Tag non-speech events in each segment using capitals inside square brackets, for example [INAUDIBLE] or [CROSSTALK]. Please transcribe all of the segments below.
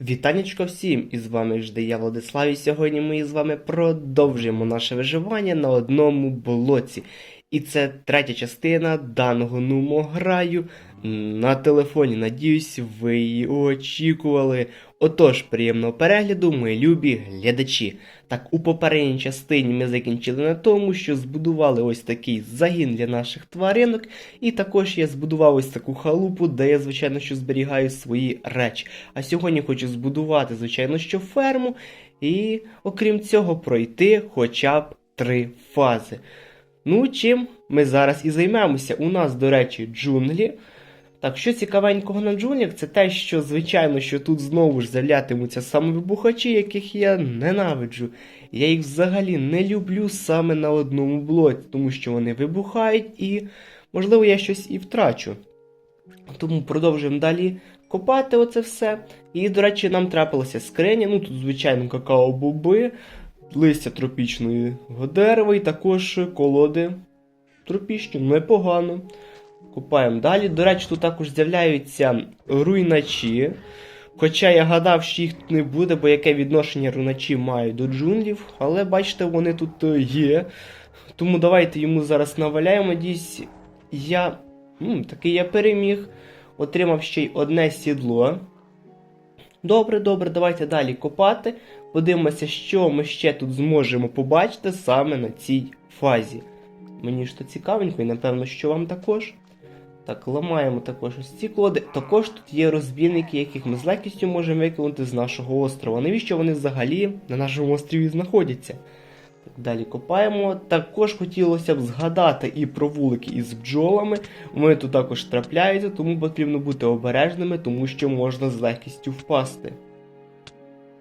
Вітанечко всім! І з вами жде я Владислав, і сьогодні ми з вами продовжуємо наше виживання на одному болоці. І це третя частина даного нумограю на телефоні. Надіюсь, ви її очікували. Отож, приємного перегляду, мої любі глядачі. Так, у попередній частині ми закінчили на тому, що збудували ось такий загін для наших тваринок, і також я збудував ось таку халупу, де я, звичайно, що зберігаю свої речі. А сьогодні хочу збудувати, звичайно, що ферму, і окрім цього, пройти хоча б три фази. Ну, чим ми зараз і займемося. У нас, до речі, джунглі. Так, що цікавенького на джунглях, це те, що, звичайно, що тут знову ж з'являтимуться самовибухачі, яких я ненавиджу. Я їх взагалі не люблю саме на одному блоці, тому що вони вибухають і, можливо, я щось і втрачу. Тому продовжуємо далі копати оце все. І, до речі, нам трапилася скриня. Ну, тут, звичайно, какао-боби, листя тропічного дерева і також колоди тропічні. Непогано. Купаємо далі. До речі, тут також з'являються руйначі. Хоча я гадав, що їх тут не буде, бо яке відношення руйначі мають до джунглів. Але бачите, вони тут е, є. Тому давайте йому зараз наваляємо. Дійсь я. М, таки я переміг. Отримав ще й одне сідло. Добре, добре, давайте далі копати. Подивимося, що ми ще тут зможемо побачити саме на цій фазі. Мені ж то цікавенько, і напевно, що вам також. Так, ламаємо також ось ці коди. Також тут є розбійники, яких ми з легкістю можемо викинути з нашого острова. Навіщо вони взагалі на нашому острові знаходяться? Так, далі копаємо. Також хотілося б згадати і про вулики із бджолами. Вони тут також трапляються, тому потрібно бути обережними, тому що можна з легкістю впасти.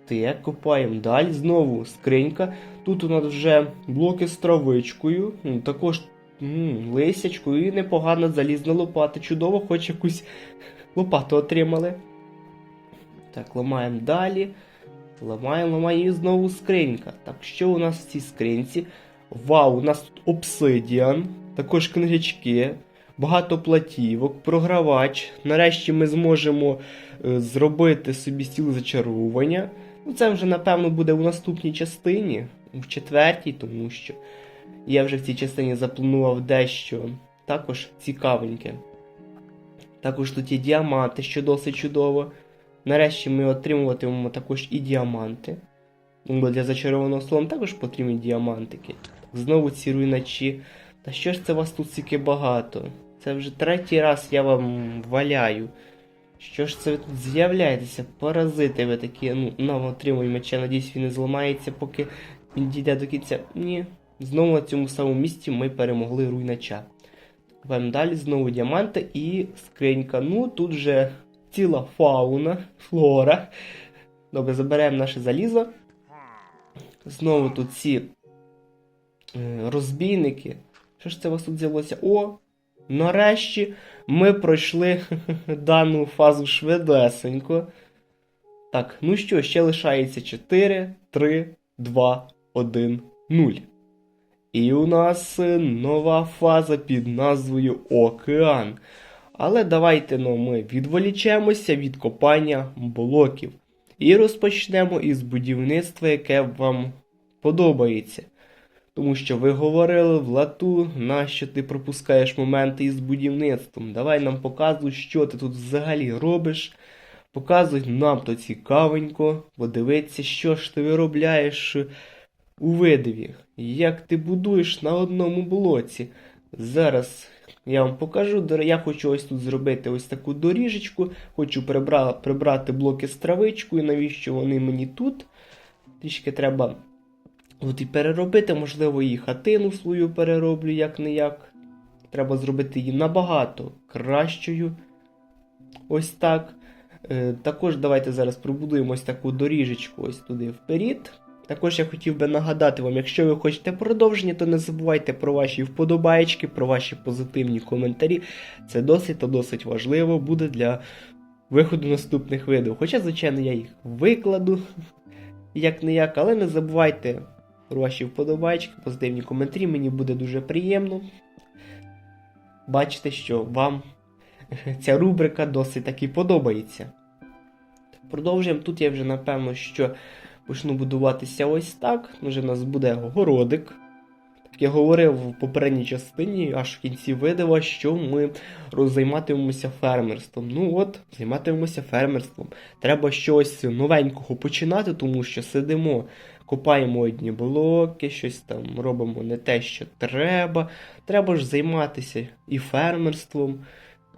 Так, копаємо далі. Знову скринька. Тут у нас вже блоки з травичкою. Також м, лисячку і непогана залізна лопата. Чудово, хоч якусь лопату отримали. Так, ламаємо далі. Ламаємо, ламаємо і знову скринька. Так, що у нас в цій скринці? Вау, у нас тут обсидіан, також книжечки, багато платівок, програвач. Нарешті ми зможемо е, зробити собі стіл зачарування. Ну, це вже, напевно, буде у наступній частині, в четвертій, тому що я вже в цій частині запланував дещо також цікавеньке. Також тут є діаманти, що досить чудово. Нарешті ми отримуватимемо також і діаманти. Бо для зачарованого слону також потрібні діамантики. Знову ці руйначі. Та що ж це вас тут стільки багато? Це вже третій раз я вам валяю. Що ж це ви тут з'являєтеся? Паразити ви такі. Ну, нам отримуємо меча, надіюсь, він не зламається, поки він дійде до кінця. Ні. Знову на цьому самому місці ми перемогли руйнача. Купаємо далі, знову діаманти і скринька. Ну, тут вже ціла фауна, флора. Добре, заберемо наше залізо. Знову тут ці е, розбійники. Що ж це у вас тут з'явилося? О! Нарешті ми пройшли [LAUGHS] дану фазу швидесенько. Так, ну що, ще лишається 4, 3, 2, 1, 0. І у нас е, нова фаза під назвою Океан. Але давайте ну, ми відволічемося від копання блоків. І розпочнемо із будівництва, яке вам подобається. Тому що ви говорили в лату, нащо ти пропускаєш моменти із будівництвом. Давай нам показуй, що ти тут взагалі робиш. Показуй нам то цікавенько, подивитися, що ж ти виробляєш у видові. Як ти будуєш на одному блоці. Зараз я вам покажу. Я хочу ось тут зробити ось таку доріжечку. Хочу прибра... прибрати блоки з травичкою. Навіщо вони мені тут? Трішки треба от і переробити, можливо, і хатину свою перероблю як не як. Треба зробити її набагато кращою. Ось так. Е, також давайте зараз пробудуємо ось таку доріжечку ось туди вперед. Також я хотів би нагадати вам, якщо ви хочете продовження, то не забувайте про ваші вподобаєчки, про ваші позитивні коментарі. Це досить та досить важливо буде для виходу наступних відео. Хоча, звичайно, я їх викладу як не як, але не забувайте про ваші вподобайки, позитивні коментарі. Мені буде дуже приємно бачити, що вам [LAUGHS] ця рубрика досить таки подобається. Продовжуємо. Тут я вже напевно, що почну будуватися ось так. Вже в нас буде городик. Так я говорив в попередній частині, аж в кінці видава, що ми роззайматимемося фермерством. Ну от, займатимемося фермерством. Треба щось новенького починати, тому що сидимо, копаємо одні блоки, щось там робимо не те, що треба. Треба ж займатися і фермерством,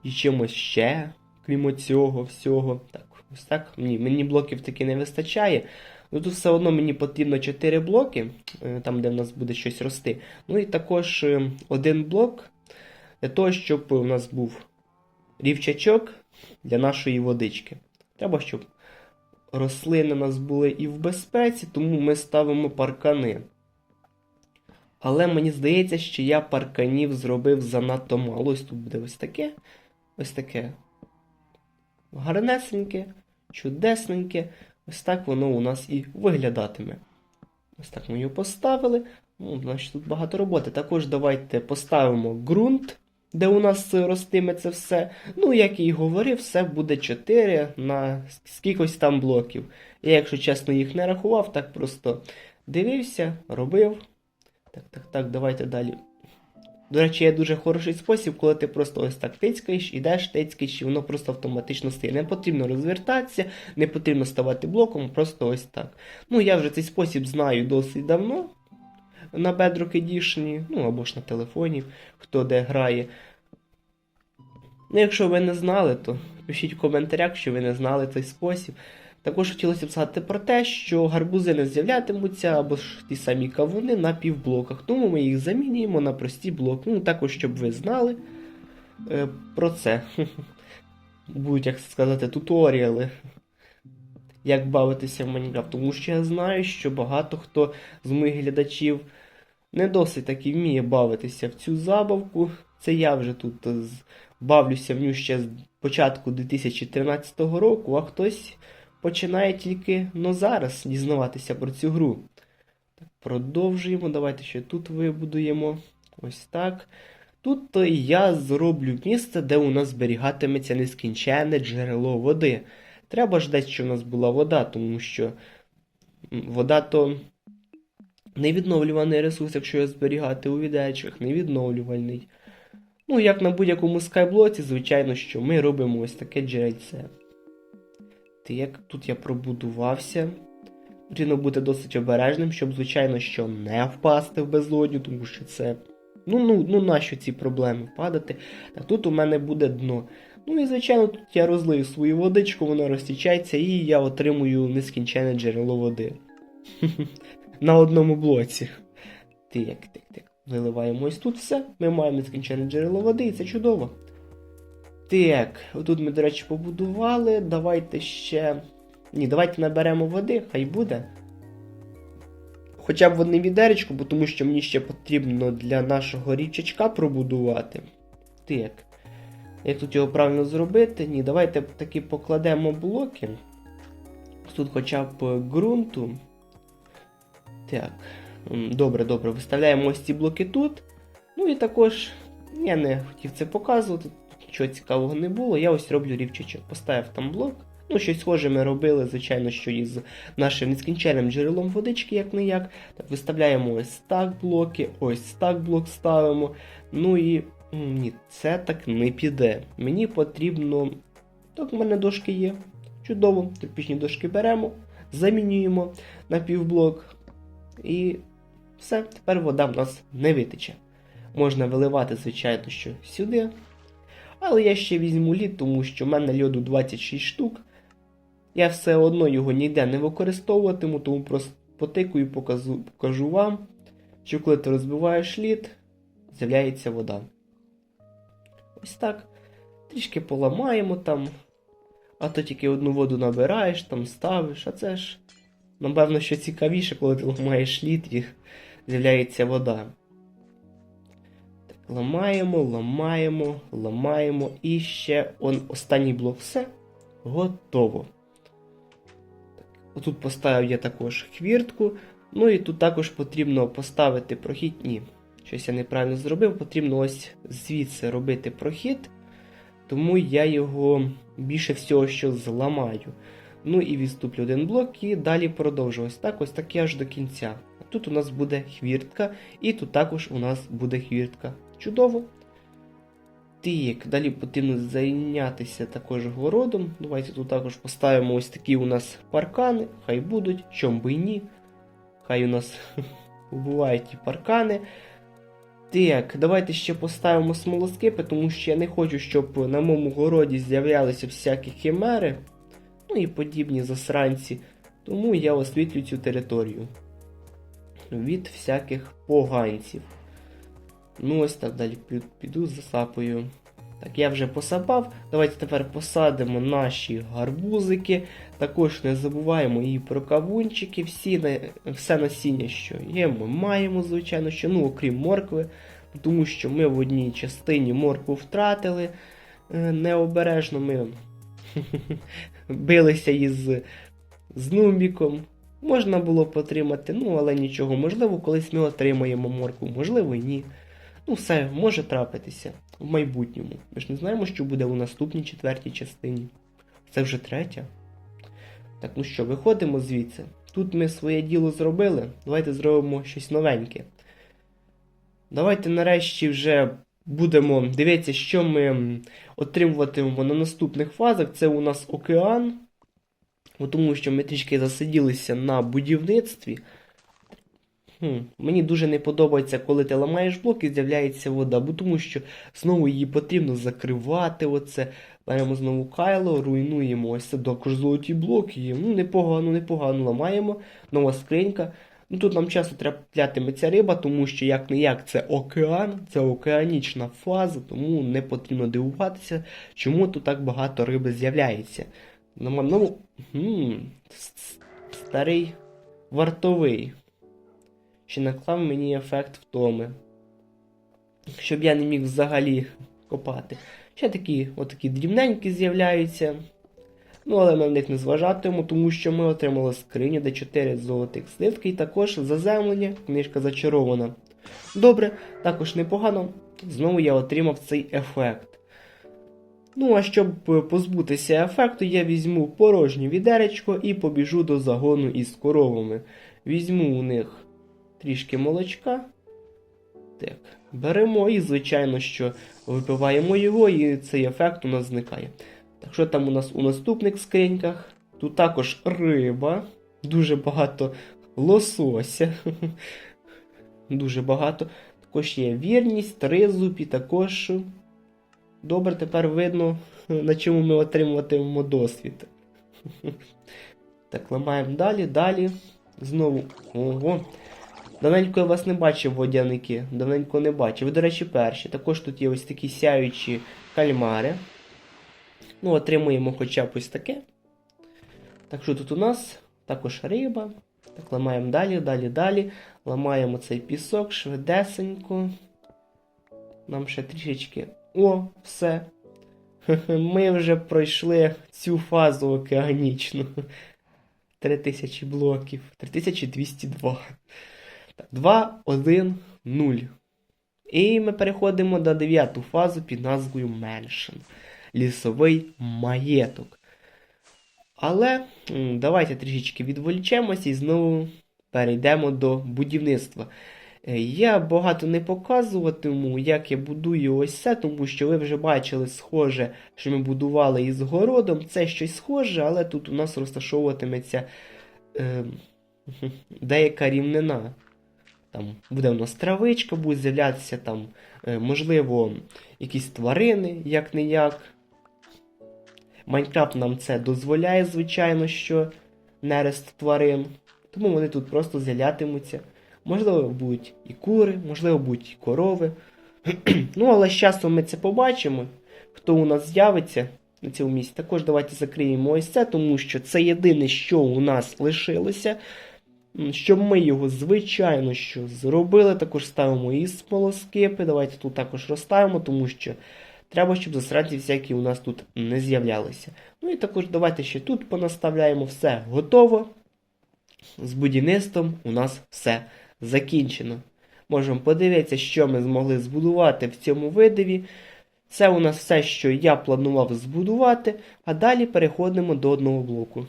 і чимось ще, крім цього всього. Так, ось так. Ні, мені блоків таки не вистачає. Ну тут все одно мені потрібно 4 блоки, е, там де в нас буде щось рости. Ну і також е, один блок для того, щоб у нас був рівчачок для нашої водички. Треба, щоб рослини у нас були і в безпеці, тому ми ставимо паркани. Але мені здається, що я парканів зробив занадто мало. Ось тут буде ось таке. Ось таке. Гарнесеньке, чудесненьке. Ось так воно у нас і виглядатиме. Ось так ми його поставили. Ну, значить, тут багато роботи. Також давайте поставимо ґрунт, де у нас ростиме це все. Ну, як і говорив, все буде 4 на скількось там блоків. Я, якщо чесно, їх не рахував, так просто дивився, робив. Так, так, так, давайте далі. До речі, є дуже хороший спосіб, коли ти просто ось так тицькаєш, ідеш, тицькаєш, і воно просто автоматично стає. Не потрібно розвертатися, не потрібно ставати блоком, просто ось так. Ну, я вже цей спосіб знаю досить давно на Bedrock Edition, ну або ж на телефоні, хто де грає. Ну, якщо ви не знали, то пишіть в коментарях, що ви не знали цей спосіб. Також хотілося б сказати про те, що гарбузи не з'являтимуться або ж ті самі кавуни на півблоках, тому ми їх замінюємо на прості блоки. Ну, також, щоб ви знали е, про це. [LAUGHS] Будуть, як сказати, туторіали, як бавитися в Майнкрафт. Тому що я знаю, що багато хто з моїх глядачів не досить таки вміє бавитися в цю забавку. Це я вже тут бавлюся в ню ще з початку 2013 року, а хтось починає тільки ну, зараз дізнаватися про цю гру. Так, продовжуємо. Давайте ще тут вибудуємо. Ось так. Тут я зроблю місце, де у нас зберігатиметься нескінченне джерело води. Треба ж десь, щоб у нас була вода, тому що вода то невідновлюваний ресурс, якщо його зберігати у відечках, невідновлювальний. Ну, як на будь-якому скайблоці, звичайно, що ми робимо ось таке джерельце. Так, тут я пробудувався. Потрібно бути досить обережним, щоб, звичайно, що не впасти в безодню, тому що це. Ну, ну, ну нащо ці проблеми падати? Так тут у мене буде дно. Ну і звичайно, тут я розлию свою водичку, вона розтічається, і я отримую нескінченне джерело води. [LAUGHS] На одному блоці. Так. Виливаємо ось тут все. Ми маємо нескінченне джерело води, і це чудово. Так, отут ми, до речі, побудували. Давайте ще. Ні, давайте наберемо води, хай буде. Хоча б в одне відеречко, бо тому що мені ще потрібно для нашого річечка пробудувати. Так. Як тут його правильно зробити? Ні, давайте таки покладемо блоки. Тут хоча б ґрунту. Так. Добре, добре. Виставляємо ось ці блоки тут. Ну і також я не хотів це показувати, нічого цікавого не було. Я ось роблю рівчачок. Поставив там блок. Ну, щось схоже ми робили, звичайно, що із нашим нескінченним джерелом водички, як не як. Так, виставляємо ось так блоки, ось так блок ставимо. Ну і. Ні, це так не піде. Мені потрібно. Так, в мене дошки є. Чудово. Тропічні дошки беремо, замінюємо на півблок. І все, тепер вода в нас не витече. Можна виливати, звичайно, що сюди. Але я ще візьму лід, тому що в мене льоду 26 штук. Я все одно його ніде не використовуватиму, тому просто потикаю і покажу, покажу вам, що коли ти розбиваєш лід, з'являється вода. Ось так. Трішки поламаємо там. А то тільки одну воду набираєш, там ставиш, а це ж. Напевно, що цікавіше, коли ти ламаєш лід і з'являється вода. Так, ламаємо, ламаємо, ламаємо. І ще он, останній блок. Все. Готово. Так, отут поставив я також хвіртку. Ну і тут також потрібно поставити прохід. Ні, щось я неправильно зробив. Потрібно ось звідси робити прохід. Тому я його більше всього що зламаю. Ну і відступлю один блок і далі продовжу. Ось так, ось таке аж до кінця. Тут у нас буде хвіртка, і тут також у нас буде хвіртка. Чудово. Так, далі потрібно зайнятися також городом. Давайте тут також поставимо ось такі у нас паркани, хай будуть, чом би й ні. Хай у нас [LAUGHS] бувають ті паркани. Так, давайте ще поставимо смолоскипи, тому що я не хочу, щоб на моєму городі з'являлися всякі химери, ну і подібні засранці. Тому я освітлю цю територію від всяких поганців. Ну, ось так далі пі- піду засапаю. Так, я вже посапав. Давайте тепер посадимо наші гарбузики. Також не забуваємо і про кавунчики. Всі, все насіння, що є, ми маємо, звичайно, що, ну, окрім моркви, тому що ми в одній частині моркву втратили. Е, Необережно ми [LAUGHS] билися із з Нубіком. Можна було б отримати, ну але нічого, можливо, колись ми отримаємо моркву, можливо, ні. Ну, все може трапитися в майбутньому. Ми ж не знаємо, що буде у наступній четвертій частині. Це вже третя. Так, ну що, виходимо звідси. Тут ми своє діло зробили. Давайте зробимо щось новеньке. Давайте нарешті вже будемо дивитися, що ми отримуватимемо на наступних фазах. Це у нас океан. Тому що ми трішки засиділися на будівництві. Хм, мені дуже не подобається, коли ти ламаєш блок і з'являється вода, бо тому що знову її потрібно закривати. Оце. Беремо знову кайло, руйнуємо ось це також золоті блоки. Ну, непогано, непогано ламаємо. Нова скринька. Ну тут нам часто треба плятиметься риба, тому що як не як це океан, це океанічна фаза, тому не потрібно дивуватися, чому тут так багато риби з'являється. Ну, старий вартовий. Ще наклав мені ефект втоми. Щоб я не міг взагалі копати. Ще такі отакі дрібненькі з'являються. Ну, але ми в них не зважатимемо, тому що ми отримали скриню, де 4 золотих слитки, і також заземлення, книжка зачарована. Добре, також непогано. Знову я отримав цей ефект. Ну, а щоб позбутися ефекту, я візьму порожнє відеречко і побіжу до загону із коровами. Візьму у них трішки молочка. Так, беремо і, звичайно, що випиваємо його, і цей ефект у нас зникає. Так, що там у нас у наступних скриньках? Тут також риба, дуже багато лосося. [LAUGHS] Дуже багато. Також є вірність, тризуб і також. Добре, тепер видно, на чому ми отримуватимемо досвід. [LAUGHS] Так, ламаємо далі, далі. Знову. Ого. Давненько я вас не бачив, водяники. Давненько не бачив. Ви, до речі, перші. Також тут є ось такі сяючі кальмари. Ну, отримуємо хоча б ось таке. Так що тут у нас також риба. Так, ламаємо далі, далі, далі. Ламаємо цей пісок швидесенько. Нам ще трішечки. О, все. [LAUGHS] Ми вже пройшли цю фазу океанічну. [LAUGHS] 3000 блоків. 3202. Так, 2, 1, 0. І ми переходимо до дев'яту фазу під назвою Mansion. Лісовий маєток. Але давайте трішечки відволічемося і знову перейдемо до будівництва. Е, Я багато не показуватиму, як я будую ось це, тому що ви вже бачили схоже, що ми будували із городом. Це щось схоже, але тут у нас розташовуватиметься е, [LAUGHS] деяка рівнина. Там буде у нас травичка, будуть з'являтися там, е, можливо, якісь тварини, як не як. Майнкрафт нам це дозволяє, звичайно, що нерест тварин. Тому вони тут просто з'являтимуться. Можливо, будуть і кури, можливо, будуть і корови. [CLEARS THROAT] ну, але з часом ми це побачимо, хто у нас з'явиться на цьому місці. Також давайте закриємо ось це, тому що це єдине, що у нас лишилося. Щоб ми його, звичайно, що зробили, також ставимо і смолоскипи. Давайте тут також розставимо, тому що треба, щоб засранці всякі у нас тут не з'являлися. Ну і також давайте ще тут понаставляємо все готово. З будівництвом у нас все закінчено. Можемо подивитися, що ми змогли збудувати в цьому видиві. Це у нас все, що я планував збудувати, а далі переходимо до одного блоку.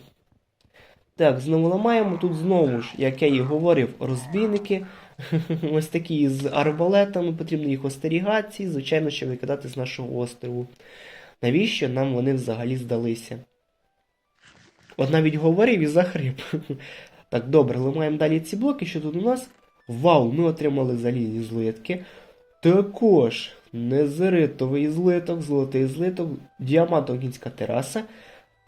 Так, знову ламаємо. Тут знову ж, як я і говорив, розбійники. [LAUGHS] Ось такі з арбалетами, потрібно їх остерігатися і, звичайно, ще викидати з нашого острову. Навіщо нам вони взагалі здалися? От навіть говорив і захрип. [LAUGHS] Так, добре, ламаємо далі ці блоки. Що тут у нас? Вау, ми отримали залізні злитки. Також незеритовий злиток, золотий злиток, діамантовгінська тераса.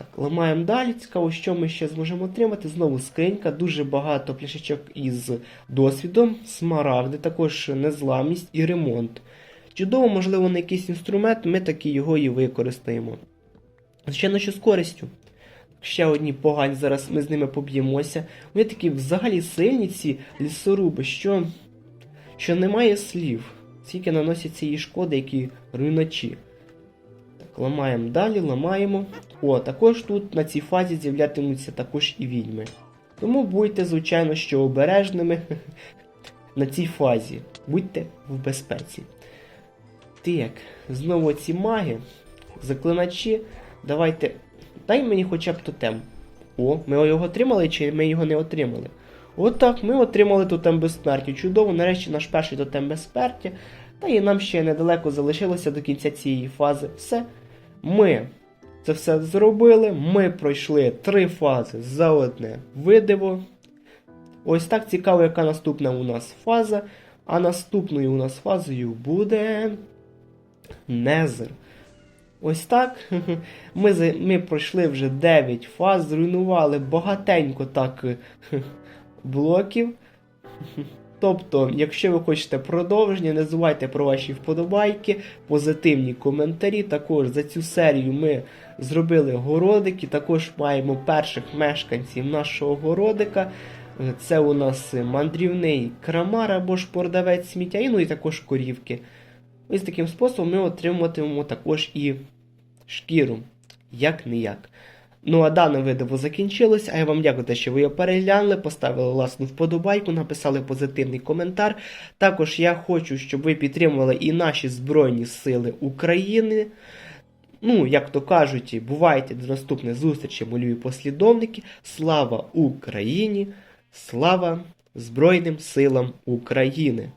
Так, ламаємо далі. Цікаво, що ми ще зможемо отримати. Знову скринька, дуже багато пляшечок із досвідом, смарагди, також незламність і ремонт. Чудово, можливо, на якийсь інструмент ми таки його і використаємо. Звичайно, що з користю. Ще одні погані, зараз ми з ними поб'ємося. Вони такі взагалі сильні, ці лісоруби, що, що немає слів. Скільки наносять цієї шкоди, які руйначі. Так, ламаємо далі, ламаємо. О, також тут на цій фазі з'являтимуться також і відьми. Тому будьте, звичайно, що обережними [LAUGHS] на цій фазі. Будьте в безпеці. Так, знову ці маги, заклиначі. Давайте. Дай мені хоча б тотем. О, ми його отримали чи ми його не отримали? Отак, ми отримали тотем безсмерті. Чудово, нарешті наш перший тотем безсмерті. Та і нам ще недалеко залишилося до кінця цієї фази. Все. Ми це все зробили. Ми пройшли три фази за одне видиво. Ось так цікаво, яка наступна у нас фаза. А наступною у нас фазою буде. Незер. Ось так. [LAUGHS] Ми, ми пройшли вже 9 фаз, зруйнували багатенько так [LAUGHS] блоків. [LAUGHS] Тобто, якщо ви хочете продовження, не забувайте про ваші вподобайки, позитивні коментарі. Також за цю серію ми зробили городики, також маємо перших мешканців нашого городика. Це у нас мандрівний крамар або ж продавець сміття, і ну і також корівки. Ось таким способом ми отримуватимемо також і шкіру, як не як. Ну а дане відео закінчилось, а я вам дякую, що ви його переглянули, поставили власну вподобайку, написали позитивний коментар. Також я хочу, щоб ви підтримували і наші Збройні Сили України. Ну, як то кажуть, бувайте до наступної зустрічі, молюю послідовники. Слава Україні! Слава Збройним силам України!